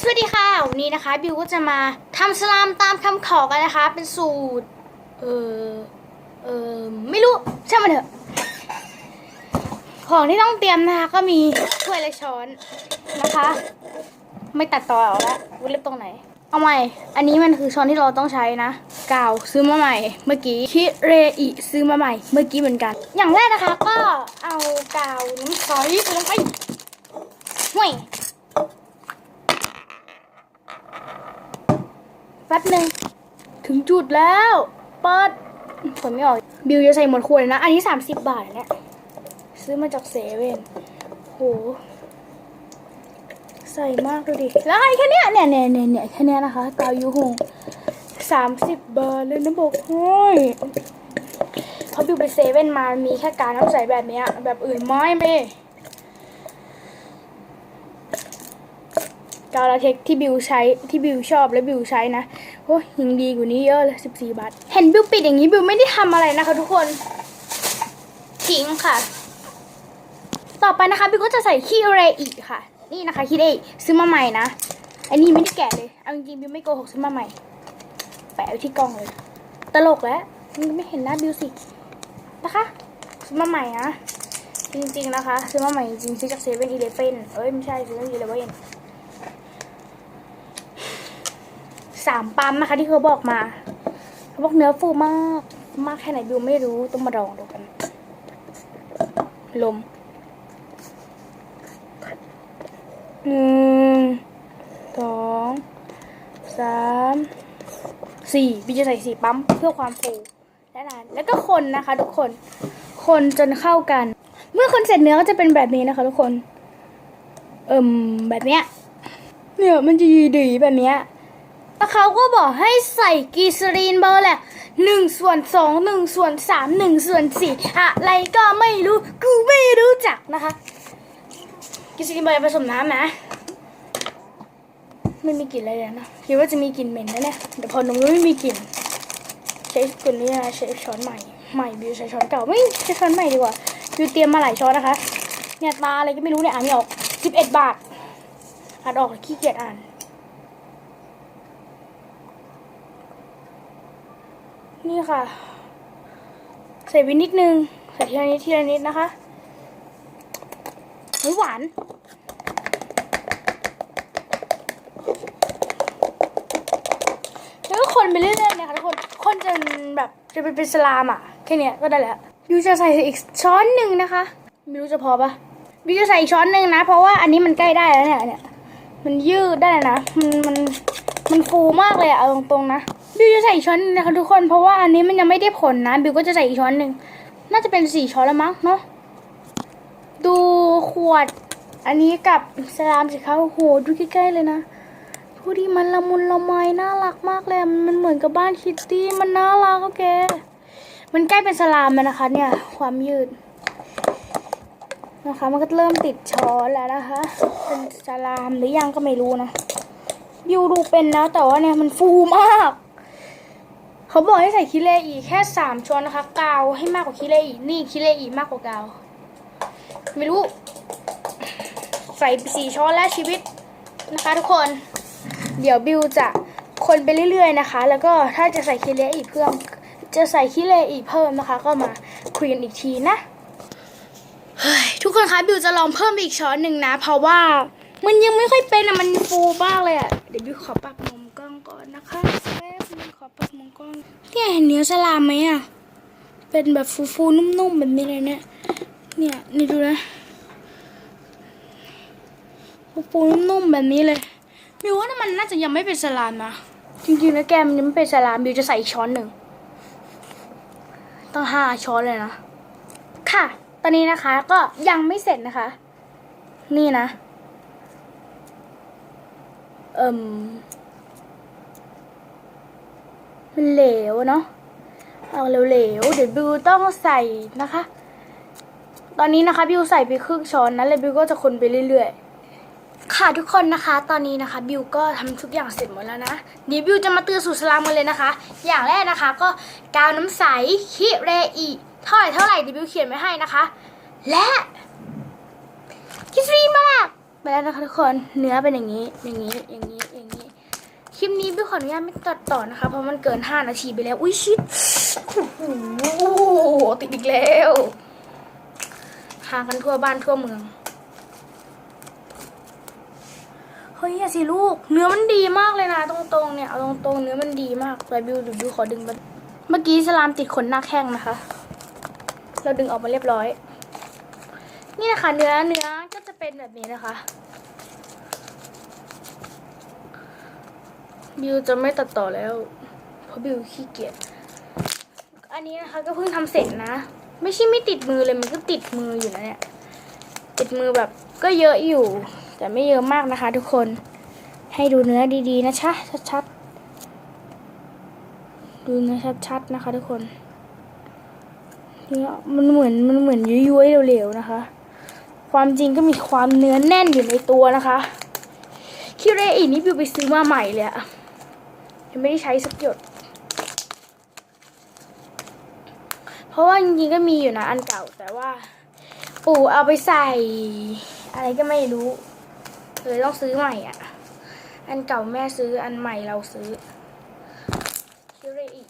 สวัสดีค่ะ วันนี้นะคะ บิวก็จะมาทำสลามตามคำขอกันนะคะ เป็นสูตร เออเออไม่รู้ช่างมันเถอะ ของที่ต้องเตรียมนะคะ ก็มีถ้วยและช้อนนะคะ ไม่ตัดต่อเอาละวุ้นเล็บตรงไหน เอาใหม่ อันนี้มันคือช้อนที่เราต้องใช้นะกาวซื้อมาใหม่ เมื่อกี้คิเรอิซื้อมาใหม่ เมื่อกี้เหมือนกัน อย่างแรกนะคะ ก็เอากาวน้ำซอยใส่ลงไปห่วย แป๊บหนึ่งถึงจุดแล้วเปิดผลไม่ออก บิวจะใส่หมดขวดเลยนะ อันนี้ 30 บาทเนี่ยซื้อมาจากเซเว่นโหใส่มากดูดิ แล้วไอ้แค่เนี้ยเนี่ยเนี่ยเนี่ยเนี่ยแค่เนี้ยนะคะกาวยูหงสามสิบบาทเลยนะบอกเฮ้ยเพราะบิวไปเซเว่นมามีแค่การน้ำใส่แบบเนี้ย แบบอื่นไม่เม กาวลาเทคที่บิวใช้ที่บิวชอบและบิวใช้นะโอ้ยยังดีกว่านี้เยอะเลย14บสี่บาท เห็นบิวปิดอย่างนี้บิวไม่ได้ทำอะไรนะคะ ทุกคนทิ้งค่ะ ต่อไปนะคะบิวก็จะใส่ขี้เรอีกค่ะ นี่นะคะขี้เรอีซื้อมาใหม่นะอันนี้ไม่ได้แกะเลยเอาจริงๆบิวไม่โกหกซื้อมาใหม่ แปะไว้ที่กล้องเลย ตลกแล้วมันไม่เห็นหน้าบิวสินะคะซื้อมาใหม่นะจริงๆนะคะซื้อมาใหม่จริงๆซื้อจากเซเว่นอีเลฟเว่นเอ้ยไม่ใช่ซื้อจากอีเลฟเว่น สามปั๊มนะคะที่เขาบอกมาเขาบอกเนื้อฟูมากมากแค่ไหนบิวไม่รู้ต้องมาลองดูกัน ลม หนึ่งสองสามสี่บิวจะใส่สี่ปั๊มเพื่อความฟูและนานแล้วก็คนนะคะ ทุกคน คนจนเข้ากัน เมื่อคนเสร็จเนื้อก็จะเป็นแบบนี้นะคะ ทุกคน เอิ่มแบบเนี้ยเนี่ยมันจะยีดีแบบเนี้ย แล้วเขาก็บอกให้ใส่กีซรีนเบอร์แหละหนึ่งส่วนสองหนึ่งส่วนสามหนึ่งส่วนสี่อะไรก็ไม่รู้กูไม่รู้จักนะคะกีซรีนเบอร์ผสมน้ำนะไม่มีกลิ่นอะไรเลยนะคิดว่าจะมีกลิ่นเหม็นนะเนี่ยแต่พอนมไม่มีกลิ่นใช้กลิ่นนี้นะใช้ช้อนใหม่ใหม่บิวใช้ช้อนเก่าไม่ใช้ช้อนใหม่ดีกว่าบิวเตรียมมาหลายช้อนนะคะเนี่ยตาอะไรก็ไม่รู้เนี่ยอ่านไม่ออกสิบเอ็ดบาทอ่านออกขี้เกียจอ่าน นี่ค่ะ ใส่วินิดนึง ใส่ทีละนิดทีละนิดนะคะเฮ้ยหวานแล้วก็คนไปเรื่อยๆนะคะทุกคน คนจนแบบจะเป็นเป็นสลามอะ แค่เนี้ยก็ได้แล้วบิวจะใส่อีกช้อนหนึ่งนะคะ ไม่รู้จะพอปะบิจะใส่อีกช้อนหนึ่งนะ เพราะว่าอันนี้มันใกล้ได้แล้วเนี่ยเนี่ย มันยืดได้นะ มันมันมันฟูมากเลยอะเอาตรงๆนะ บิวจะใส่อีกช้อนนะคะทุกคนเพราะว่าอันนี้มันยังไม่ได้ผลนะบิวก็จะใส่อีกช้อนหนึ่งน่าจะเป็นสี่ช้อนแล้วมั้งเนาะดูขวด อันนี้กับสลามสิคะโอ้โหดูใกล้ๆเลยนะดูดิมันละมุนละไมน่ารักมากเลยมันเหมือนกับบ้านคิตตี้มันน่ารักโอเคมันใกล้เป็นสลามแล้วนะคะ เนี่ยความยืดนะคะ มันก็เริ่มติดช้อนแล้วนะคะ เป็นสลามหรือยังก็ไม่รู้นะบิวดูเป็นแล้วแต่ว่าเนี่ยมันฟูมาก เขาบอกให้ใส่คิเลอีแค่สามช้อนนะคะกาวให้มากกว่าคิเลอีนี่คิเลอีมากกว่ากาว ไม่รู้ ใส่ไปสี่ช้อนแล้วชีวิตนะคะ ทุกคน เดี๋ยวบิวจะคนไปเรื่อยๆนะคะ แล้วก็ถ้าจะใส่คิเลอีเพิ่ม จะใส่คิเลอีเพิ่มนะคะ ก็มาคุยกันอีกทีนะเฮ้ยทุกคนคะบิวจะลองเพิ่มอีกช้อนหนึ่งนะ เพราะว่ามันยังไม่ค่อยเป็นอะมันฟูมากเลยอะเดี๋ยวบิวขอปรับมุมกล้องก่อนนะคะ แป๊บนึงขอปมุมกล้องเนี่ยเห็นเนื้อสลามไหมอะเป็นแบบฟูๆนุ่มๆแบบนี้เลยเนี่ย เนี่ยนี่ดูนะฟูๆนุ่มๆแบบนี้เลยบิวว่ามันน่าจะยังไม่เป็นสลามนะจริงๆแล้วแกมันยังไม่เป็นสลามบิวจะใส่ช้อนหนึ่งต้องห้าช้อนเลยนะค่ะ ตอนนี้นะคะก็ยังไม่เสร็จนะคะ นี่นะ เอิ่ม มันเหลวเนาะเอาเหลวๆเดี๋ยวบิวต้องใส่นะคะ ตอนนี้นะคะบิวใส่ไปครึ่งช้อนนะแล้วบิวก็จะคนไปเรื่อยๆ ค่ะทุกคนนะคะ ตอนนี้นะคะบิวก็ทำทุกอย่างเสร็จหมดแล้วนะเดี๋ยวบิวจะมาเตือนสูตรสลามกันเลยนะคะ อย่างแรกนะคะก็กาวน้ำใสคิเรอีเท่าไหร่เท่าไหร่เดี๋ยวบิวเขียนไว้ให้นะคะ และคิสรีมาแล้วไปแล้วนะคะทุกคนเนื้อเป็นอย่างนี้อย่างนี้อย่างนี้ ลิปนี้พี่ขออนุญาตไม่ตัดต่อนะคะ เพราะมันเกิน 5 นาทีไปแล้ว อุ้ยชิดโอ้โหติดอีกแล้วหากันทั่วบ้านทั่วเมือง เฮ้ยอย่าสิลูก เนื้อมันดีมากเลยนะ ตรงๆเนี่ย เอาตรงๆเนื้อมันดีมากไปบิวดูบิวขอดึงมันเมื่อกี้สลามติดขนหน้าแข้งนะคะ เราดึงออกมาเรียบร้อย นี่นะคะ เนื้อเนื้อก็จะเป็นแบบนี้นะคะ บิวจะไม่ตัดต่อแล้ว เพราะบิวขี้เกียจ อันนี้นะคะก็เพิ่งทำเสร็จนะ ไม่ใช่ไม่ติดมือเลยมันก็ติดมืออยู่นะเนี่ย ติดมือแบบก็เยอะอยู่ แต่ไม่เยอะมากนะคะ ทุกคน ให้ดูเนื้อดีๆนะชะชัดๆ ดูเนื้อชัดๆนะคะ ทุกคนเนื้อมันเหมือนมันเหมือนยุ้ยๆเหลวๆนะคะ ความจริงก็มีความเนื้อแน่นอยู่ในตัวนะคะคิเรอีนี่บิวไปซื้อมาใหม่เลยอะ ยังไม่ได้ใช้สักหยด เพราะว่าจริงๆก็มีอยู่นะอันเก่าแต่ว่า ปู่เอาไปใส่ อะไรก็ไม่รู้เลยต้องซื้อใหม่อะ อันเก่าแม่ซื้ออันใหม่เราซื้อคิเรอี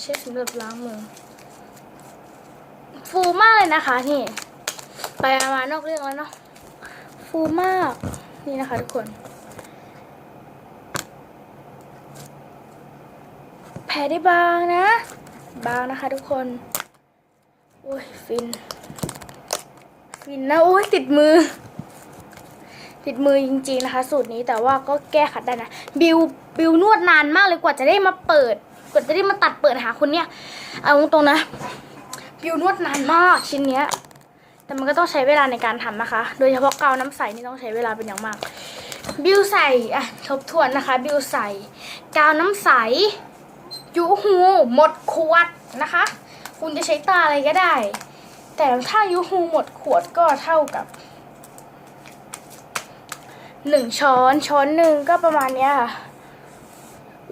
ใช้สำหรับล้างมือ ฟูมากเลยนะคะนี่ ไปมานอกเรื่องแล้วเนาะฟูมากนี่นะคะทุกคน แผลได้บางนะ บางนะคะทุกคน โอ้ยฟิน ฟินนะโอ้ยติดมือ ติดมือจริงๆนะคะ สูตรนี้แต่ว่าก็แก้ขัดได้นะ บิวบิวนวดนานมากเลยกว่าจะได้มาเปิดกว่าจะได้มาตัดเปิดหาคนเนี้ยเอาตรงๆนะ บิวนวดนานมากชิ้นเนี้ย แต่มันก็ต้องใช้เวลาในการทำนะคะ โดยเฉพาะกาวน้ำใสนี่ต้องใช้เวลาเป็นอย่างมาก บิวใส่อะทบทวนนะคะ บิวใส่ กาวน้ำใส ยูฮูหมดขวดนะคะ คุณจะใช้ตาอะไรก็ได้ แต่ถ้ายูฮูหมดขวดก็เท่ากับหนึ่งช้อนช้อนหนึ่งก็ประมาณเนี้ยค่ะ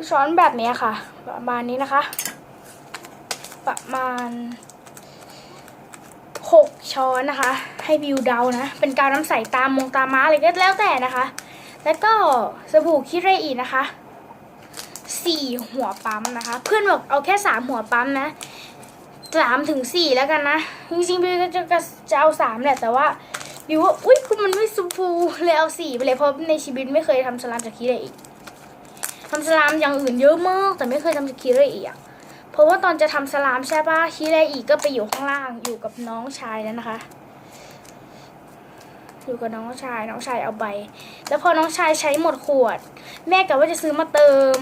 ช้อนแบบนี้ค่ะ ประมาณนี้นะคะ ประมาณหกช้อนนะคะ ให้บิวเดานะ เป็นการน้ำใสตามมงตามม้าอะไรก็แล้วแต่นะคะ แล้วก็สบู่คิเรอีนะคะ สี่หัวปั๊มนะคะ เพื่อนบอกเอาแค่สามหัวปั๊มนะสามถึงสี่แล้วกันนะจริงๆบิวก็จะจะเอาสามแหละแต่ว่าบิวว่าอุ้ยคุณมันไม่ซูฟูเลยเอาสี่ไปเลยเพราะในชีวิตไม่เคยทำสลามจากคิเรอีกทำสลามอย่างอื่นเยอะมาก แต่ไม่เคยทำจากคิเรอีอะเพราะว่าตอนจะทำสลามใช่ปะคิเรอีกก็ไปอยู่ข้างล่างอยู่กับน้องชายนั่นนะคะ อยู่กับน้องชายน้องชายเอาไปแล้วพอน้องชายใช้หมดขวด แม่กะว่าจะซื้อมาเติม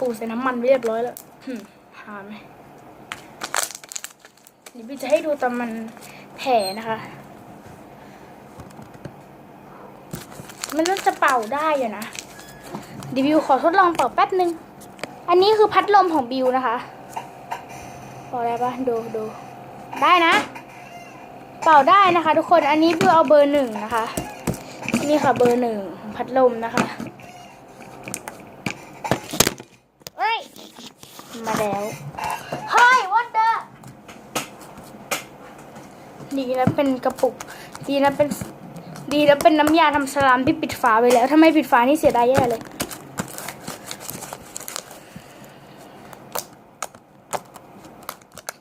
ปู่ใส่น้ำมันไว้เรียบร้อยแล้วหึมหาไหมเดี๋ยวพี่จะให้ดูตอนมันแผ่นะคะ มันน่าจะเป่าได้อยู่นะเดิวิวขอทดลองเป่าแป๊บนึง อันนี้คือพัดลมของบิวนะคะพอได้ปะดูดูได้นะ เป่าได้นะคะ ทุกคนอันนี้บิวเอาเบอร์หนึ่งนะคะ นี่ค่ะเบอร์หนึ่งพัดลมนะคะเอ้ย มาแล้วเฮ้ย what the ดีนะเป็นกระปุก ดีนะเป็นดีนะเป็นน้ำยาทำสลามที่ปิดฝาไว้แล้ว ถ้าไม่ปิดฝานี่เสียดายแย่เลย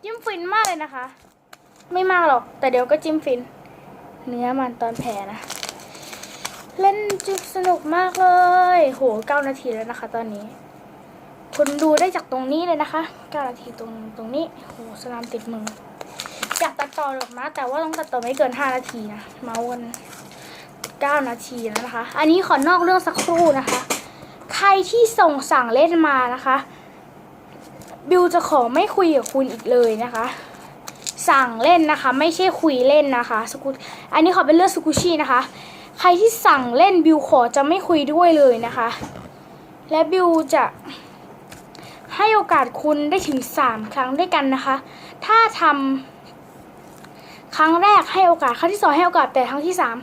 จิ้มฟินมากเลยนะคะ ไม่มากหรอก แต่เดี๋ยวก็จิ้มฟิน เนื้อมันตอนแผ่นะ เล่นจุดสนุกมากเลย โหเก้านาทีแล้วนะคะตอนนี้ คุณดูได้จากตรงนี้เลยนะคะเก้านาทีตรงตรงนี้โหสลามติดมืออยากตัดต่อหรอกนะ แต่ว่าต้องตัดต่อไม่เกินห้านาทีนะ เมาส์กันเก้านาทีแล้วนะคะ อันนี้ขอนอกเรื่องสักครู่นะคะ ใครที่ส่งสั่งเล่นมานะคะ บิวจะขอไม่คุยกับคุณอีกเลยนะคะ สั่งเล่นนะคะ ไม่ใช่คุยเล่นนะคะสกุอันนี้ขอเป็นเรื่องสกุชี่นะคะ ใครที่สั่งเล่นบิวขอจะไม่คุยด้วยเลยนะคะ และบิวจะ ให้โอกาสคุณได้ถึงสามครั้งด้วยกันนะคะ ถ้าทำครั้งแรกให้โอกาส ครั้งที่สองให้โอกาส แต่ครั้งที่สาม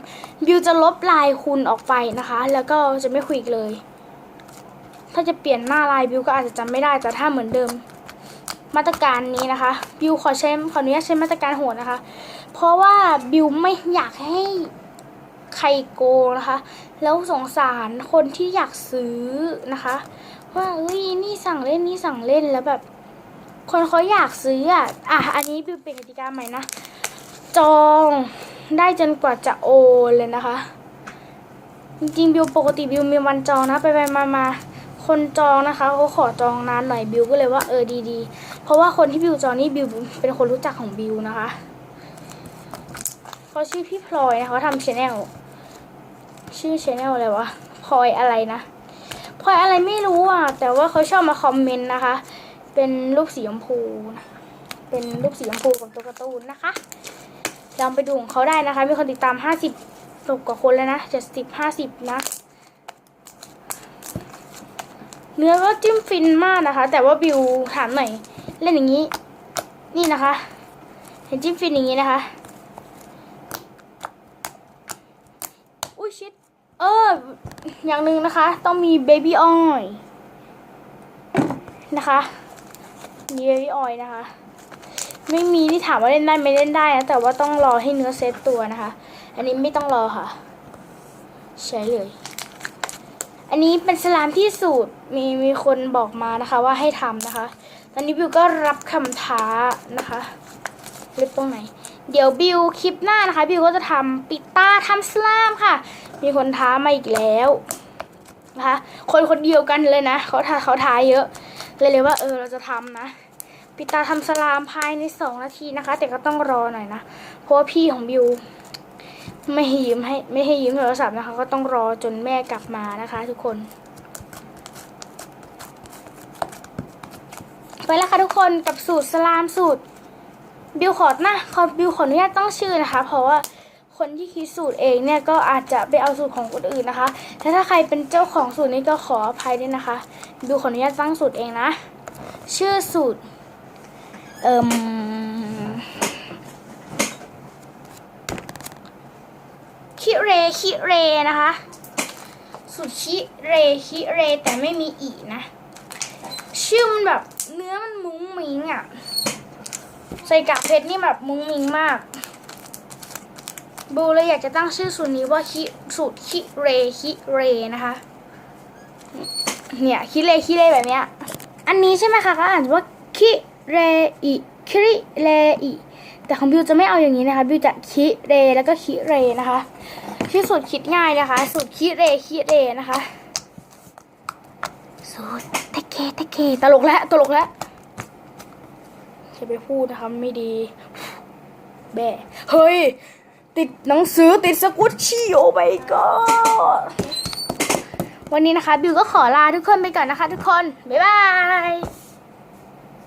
บิวจะลบลน์คุณออกไปนะคะ แล้วก็จะไม่คุยอีกเลย ถ้าจะเปลี่ยนหน้าลน์บิวก็อาจจะจำไม่ได้ แต่ถ้าเหมือนเดิม มาตรการนี้นะคะ บิวขอใช้ขออนุญาตใช้มาตรการโหดนะคะ เพราะว่าบิวไม่อยากให้ใครโกนะคะ แล้วสงสารคนที่อยากซื้อนะคะ ว่าเอ้ยนี่สั่งเล่นนี่สั่งเล่นแล้วแบบ คนเขาอยากซื้ออะอะอันนี้บิวเป็นกติกาใหม่นะ จองได้จนกว่าจะโอนเลยนะคะ จริงๆบิวปกติบิวมีวันจองนะ ไปไปมามาคนจองนะคะเขาขอจองนานหน่อยบิวก็เลยว่าเออดีๆ เพราะว่าคนที่บิวจองนี่บิวเป็นคนรู้จักของบิวนะคะเขาชื่อพี่พลอยนะคะเขาทำชาแนลชื่อชาแนลอะไรวะพลอยอะไรนะ พลอยอะไรไม่รู้อะ แต่ว่าเขาชอบมาคอมเมนต์นะคะ เป็นรูปสีชมพูนะเป็นรูปสีชมพูของตัวการ์ตูนนะคะลองไปดูของเขาได้นะคะ มีคนติดตามห้าสิบกว่าคนแล้วนะเจ็ดสิบห้าสิบนะเนื้อก็จิ้มฟินมากนะคะ แต่ว่าบิวถามหน่อยเล่นอย่างนี้ นี่นะคะ เห็นจิ้มฟินอย่างนี้นะคะ อุ้ยชิด เออ อย่างหนึ่งนะคะ ต้องมีเบบี้ออยนะคะมีเบบี้ออยนะคะ ไม่มีที่ถามว่าเล่นได้ไม่เล่นได้นะแต่ว่าต้องรอให้เนื้อเซตตัวนะคะ อันนี้ไม่ต้องรอค่ะ ใช้เลย อันนี้เป็นสลามที่สูตรมีมีคนบอกมานะคะว่าให้ทำนะคะ ตอนนี้บิวก็รับคำท้านะคะเล็บตรงไหน เดี๋ยวบิวคลิปหน้านะคะ บิวก็จะทำปิดตาทำสลามค่ะ มีคนท้ามาอีกแล้ว นะคะคนคนเดียวกันเลยนะเขาท้าเขาท้าเยอะเลยเลยว่าเออเราจะทำนะปิตาทำสลามภายในสองนาทีนะคะ แต่ก็ต้องรอหน่อยนะเพราะว่าพี่ของบิวไม่ให้ยืมให้ไม่ให้ยืมโทรศัพท์นะคะ ก็ต้องรอจนแม่กลับมานะคะทุกคน ไปแล้วค่ะทุกคนกับสูตรสลามสูตรบิวขอนะขอบิวขออนุญาตต้องชื่อนะคะ เพราะว่า คนที่คิดสูตรเองเนี่ยก็อาจจะไปเอาสูตรของคนอื่นนะคะแต่ถ้าใครเป็นเจ้าของสูตรนี้ก็ขออภัยด้วยนะคะบิวขออนุญาตตั้งสูตรเองนะ ชื่อสูตร เอ่มคิเรคิเรนะคะ สูตรคิเรคิเรแต่ไม่มีอีนะ ชื่อมันแบบเนื้อมันมุ้งมิ้งอะ่ะ ใส่กากเพชรนี่แบบมุ้งมิ้งมาก บูเลยอยากจะตั้งชื่อสูตรนี้ว่าคิสูตรคิเรคิเรนะคะ เนี่ยคิเรคิเรแบบเนี้ย อันนี้ใช่ไหมคะก็อ่านว่าคิเรอิคิริเรอิแต่ของบิวจะไม่เอาอย่างนี้นะคะ บิวจะคิเรแล้วก็คิเรนะคะชื่อสูตรคิดง่ายนะคะ สูตรคิเรคิเรนะคะ สูตรเทเคเทเคตลกแล้วตลกแล้วจะไปพูดนะคะไม่ดี แบะเฮ้ย ติดหนังสือติดสกุตชี่โอ้ไปก็วันนี้นะคะ บิวก็ขอลาทุกคนไปก่อนนะคะทุกคน บ๊ายบาย